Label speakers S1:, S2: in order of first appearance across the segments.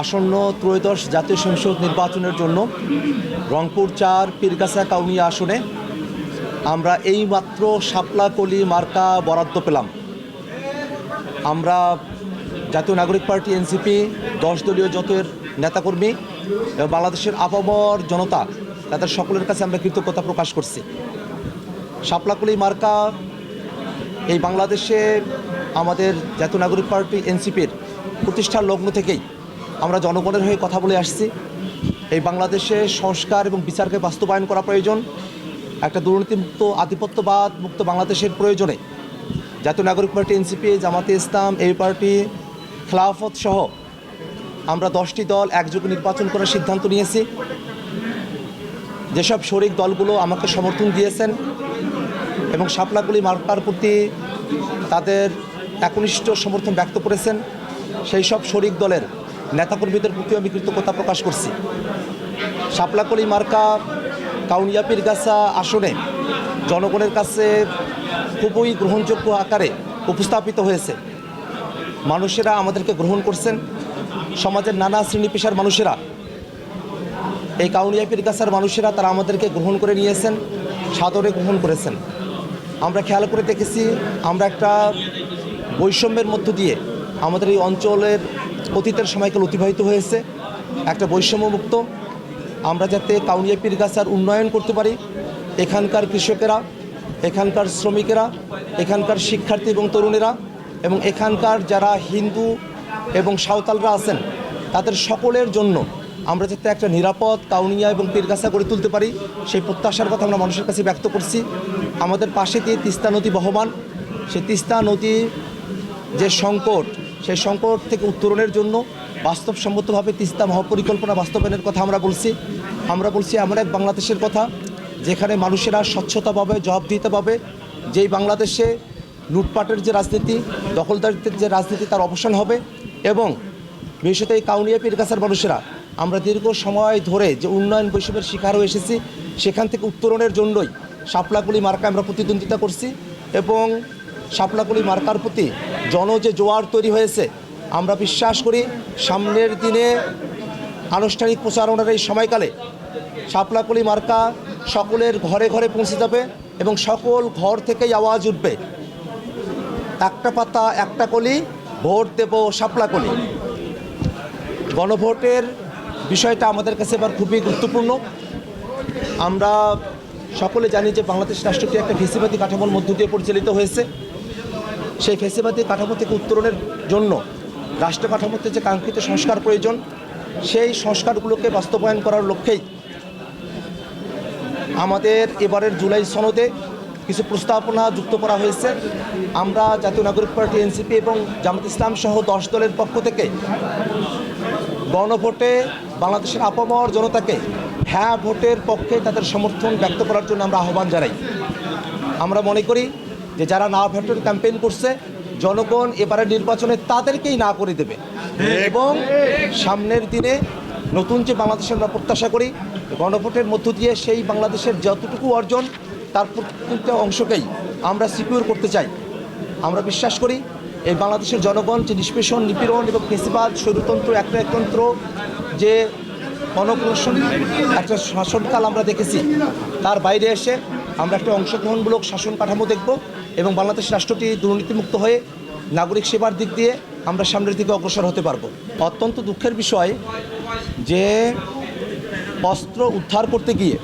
S1: আসন্ন ত্রয়োদশ জাতীয় সংসদ নির্বাচনের জন্য রংপুর চার, পীরগাছা, কাউনিয়া আসনে আমরা এই এইমাত্র শাপলাকলি মার্কা বরাদ্দ পেলাম। আমরা জাতীয় নাগরিক পার্টি, এনসিপি, দশ দলীয় জোটের নেতাকর্মী এবং বাংলাদেশের আপামর জনতা, তাদের সকলের কাছে আমরা কৃতজ্ঞতা প্রকাশ করছি। শাপলাকলি মার্কা এই বাংলাদেশে আমাদের জাতীয় নাগরিক পার্টি, এনসিপির প্রতিষ্ঠার লগ্ন থেকেই আমরা জনগণের হয়ে কথা বলে আসছি। এই বাংলাদেশে সংস্কার এবং বিচারকে বাস্তবায়ন করা প্রয়োজন। একটা দুর্নীতিমুক্ত, আধিপত্যবাদ মুক্ত বাংলাদেশের প্রয়োজনে জাতীয় নাগরিক পার্টি, এনসিপি, জামাতে ইসলাম, এই পার্টি, খেলাফত সহ আমরা দশটি দল একযোগে নির্বাচন করার সিদ্ধান্ত নিয়েছি। যেসব শরিক দলগুলো আমাকে সমর্থন দিয়েছেন এবং শাপলাগুলি মার্কার প্রতি তাদের একনিষ্ঠ সমর্থন ব্যক্ত করেছেন, সেই সব শরিক দলের নেতাকর্মীদের প্রতি আমি কৃতজ্ঞতা প্রকাশ করছি। শাপলাকলি মার্কা কাউনিয়া পীরগাছা আসনে জনগণের কাছে খুবই গ্রহণযোগ্য আকারে উপস্থাপিত হয়েছে। মানুষেরা আমাদেরকে গ্রহণ করছেন। সমাজের নানা শ্রেণি পেশার মানুষেরা, এই কাউনিয়া পীরগাছার মানুষেরা তারা আমাদেরকে গ্রহণ করে নিয়েছেন, সাদরে গ্রহণ করেছেন। আমরা খেয়াল করে দেখেছি, আমরা একটা বৈষম্যের মধ্য দিয়ে আমাদের এই অঞ্চলের অতীতের সময়কাল অতিবাহিত হয়েছে, একটা বৈষম্যমুক্ত, আমরা যাতে কাউনিয়া পীরগাছার উন্নয়ন করতে পারি, এখানকার কৃষকেরা, এখানকার শ্রমিকেরা, এখানকার শিক্ষার্থী এবং তরুণেরা, এবং এখানকার যারা হিন্দু এবং সাঁওতালরা আছেন, তাদের সকলের জন্য আমরা যাতে একটা নিরাপদ কাউনিয়া এবং পীরগাছা গড়ে তুলতে পারি, সেই প্রত্যাশার কথা আমরা মানুষের কাছে ব্যক্ত করছি। আমাদের পাশে দিয়ে তিস্তা নদী বহমান। সেই তিস্তা নদী যে সংকট সেই সংকট থেকে উত্তরণের জন্য বাস্তবসম্মতভাবে তিস্তা মহাপরিকল্পনা বাস্তবায়নের কথা আমরা বলছি। আমরা বলছি এমন এক বাংলাদেশের কথা, যেখানে মানুষেরা স্বচ্ছতা পাবে জবাবদিহিতা পাবে যেই বাংলাদেশে লুটপাটের যে রাজনীতি, দখলদারিত্বের যে রাজনীতি তার অবসান হবে এবং বিশেষত এই কাউনিয়া পীরগাছার মানুষেরা, আমরা দীর্ঘ সময় ধরে যে উন্নয়ন বৈষম্যের শিকার হয়ে এসেছি, সেখান থেকে উত্তরণের জন্যই শাপলাগুলি মার্কা আমরা প্রতিদ্বন্দ্বিতা করছি এবং শাপলাগুলি মার্কার প্রতি জন যে জোয়ার তৈরি হয়েছে। আমরা বিশ্বাস করি সামনের দিনে আনুষ্ঠানিক প্রচারণার এই সময়কালে শাপলাকলি মার্কা সকলের ঘরে ঘরে পৌঁছে যাবে এবং সকল ঘর থেকেই আওয়াজ উঠবে। একটা পাতা, একটা কলি, ভোট দেব শাপলাকলি গণভোটের বিষয়টা আমাদের কাছে এবার খুবই গুরুত্বপূর্ণ। আমরা সকলে জানি যে বাংলাদেশ রাষ্ট্রটি একটা ফেসিবাদী কাঠামোর মধ্য দিয়ে পরিচালিত হয়েছে। সেই ফেসিবাদী কাঠামো থেকে উত্তরণের জন্য, রাষ্ট্র কাঠামোতে যে কাঙ্ক্ষিত সংস্কার প্রয়োজন, সেই সংস্কারগুলোকে বাস্তবায়ন করার লক্ষ্যেই আমাদের এবারের জুলাই সনদে কিছু প্রস্তাবনা যুক্ত করা হয়েছে। আমরা জাতীয় নাগরিক পার্টি, এনসিপি এবং জামাত ইসলাম সহ দশ দলের পক্ষ থেকে গণভোটে বাংলাদেশের আপামর জনতাকে হ্যাঁ ভোটের পক্ষে তাদের সমর্থন ব্যক্ত করার জন্য আমরা আহ্বান জানাই। আমরা মনে করি যে যারা না ভোটের ক্যাম্পেইন করছে, জনগণ এবারে নির্বাচনে তাদেরকেই না করে দেবে। এবং সামনের দিনে নতুন যে বাংলাদেশে আমরা প্রত্যাশা করি, গণভোটের মধ্য দিয়ে সেই বাংলাদেশের যতটুকু অর্জন, তার প্রত্যেকটা অংশকেই আমরা সিকিউর করতে চাই। আমরা বিশ্বাস করি, এই বাংলাদেশের জনগণ যে নিষ্পেষণ, নিপীড়ন এবং ফেসিবাদ, স্বৈরতন্ত্র একটা একতন্ত্র যে গণপ্রশন একটা শাসনকাল আমরা দেখেছি, তার বাইরে এসে আমরা একটা অংশগ্রহণমূলক শাসন কাঠামো দেখব এবং বাংলাদেশ রাষ্ট্রটি দুর্নীতিমুক্ত হয়ে নাগরিক সেবার দিক দিয়ে আমরা সামনের দিকে অগ্রসর হতে পারব। অত্যন্ত দুঃখের বিষয় যে অস্ত্র উদ্ধার করতে গিয়ে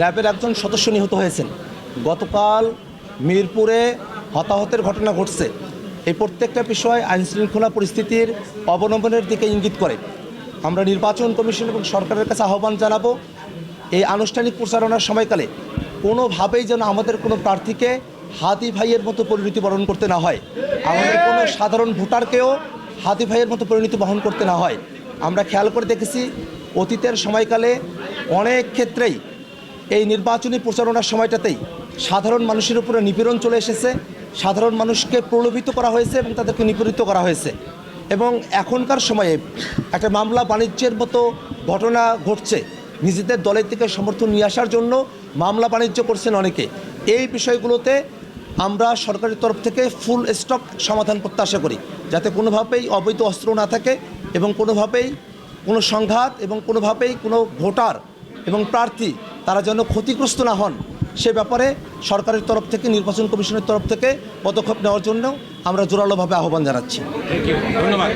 S1: র্যাবের একজন সদস্য নিহত হয়েছেন। গতকাল মিরপুরে হতাহতের ঘটনা ঘটছে। এই প্রত্যেকটা বিষয় আইনশৃঙ্খলা পরিস্থিতির অবলম্বনের দিকে ইঙ্গিত করে। আমরা নির্বাচন কমিশন এবং সরকারের কাছে আহ্বান জানাব, এই আনুষ্ঠানিক প্রচারণার সময়কালে কোনোভাবেই যেন আমাদের কোনো প্রার্থীকে হাতি ভাইয়ের মতো পরিণতি বরণ করতে না হয়। আমাদের কোনো সাধারণ ভোটারকেও হাতি ভাইয়ের মতো পরিণতি বহন করতে না হয়। আমরা খেয়াল করে দেখেছি, অতীতের সময়কালে অনেক ক্ষেত্রেই এই নির্বাচনী প্রচারণার সময়টাতেই সাধারণ মানুষের উপরে নিপীড়ন চলে এসেছে, সাধারণ মানুষকে প্রলোভিত করা হয়েছে এবং তাদেরকে নিপীড়িত করা হয়েছে। এবং এখনকার সময়ে একটা মামলা বাণিজ্যের মতো ঘটনা ঘটছে। নিজেদের দলের থেকে সমর্থন নিয়ে আসার জন্য মামলা বাণিজ্য করছেন অনেকে। এই বিষয়গুলোতে আমরা সরকারের তরফ থেকে ফুল স্টপ সমাধান প্রত্যাশা করি, যাতে কোনোভাবেই অবৈধ অস্ত্র না থাকে এবং কোনোভাবেই কোনো সংঘাত এবং কোনোভাবেই কোনো ভোটার এবং প্রার্থী তারা যেন ক্ষতিগ্রস্ত না হন, সে ব্যাপারে সরকারের তরফ থেকে, নির্বাচন কমিশনের তরফ থেকে পদক্ষেপ নেওয়ার জন্য আমরা জোরালোভাবে আহ্বান জানাচ্ছি।
S2: ধন্যবাদ।